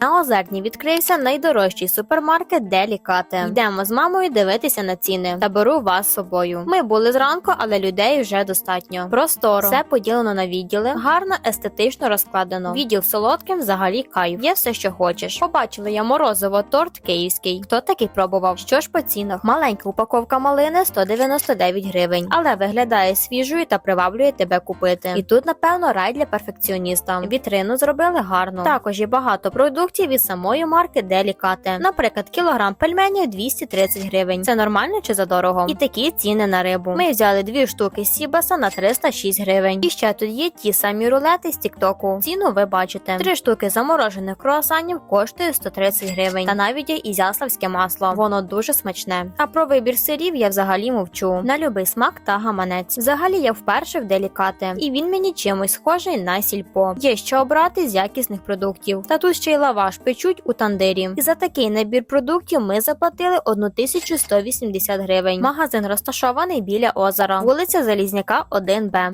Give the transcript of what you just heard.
На озерні відкрився найдорожчий супермаркет Делікате. Йдемо з мамою дивитися на ціни та беру вас з собою. Ми були зранку, але людей вже достатньо. Просторо, все поділено на відділи, гарно естетично розкладено. Відділ солодким взагалі кайф. Є все, що хочеш. Побачила я морозиво торт київський. Хто такий пробував? Що ж по цінах? Маленька упаковка малини 199 гривень, але виглядає свіжою та приваблює тебе купити. І тут, напевно, рай для перфекціоніста. Вітрину зробили гарно. Також є багато продуктів від самої марки Делікате. Наприклад, кілограм пельменів 230 гривень. Це нормально чи задорого? І такі ціни на рибу. Ми взяли дві штуки Сібаса на 306 гривень. І ще тут є ті самі рулети з Тіктоку. Ціну ви бачите. Три штуки заморожених круасанів коштує 130 гривень. Та навіть є ізяславське масло. Воно дуже смачне. А про вибір сирів я взагалі мовчу. На любий смак та гаманець. Взагалі я вперше в делікате, і він мені чимось схожий на сільпо. Є що обрати з якісних продуктів. Та тут ще й лаваш печуть у тандирі. І за такий набір продуктів ми заплатили 1180 гривень. Магазин розташований біля озера, вулиця Залізняка, 1Б.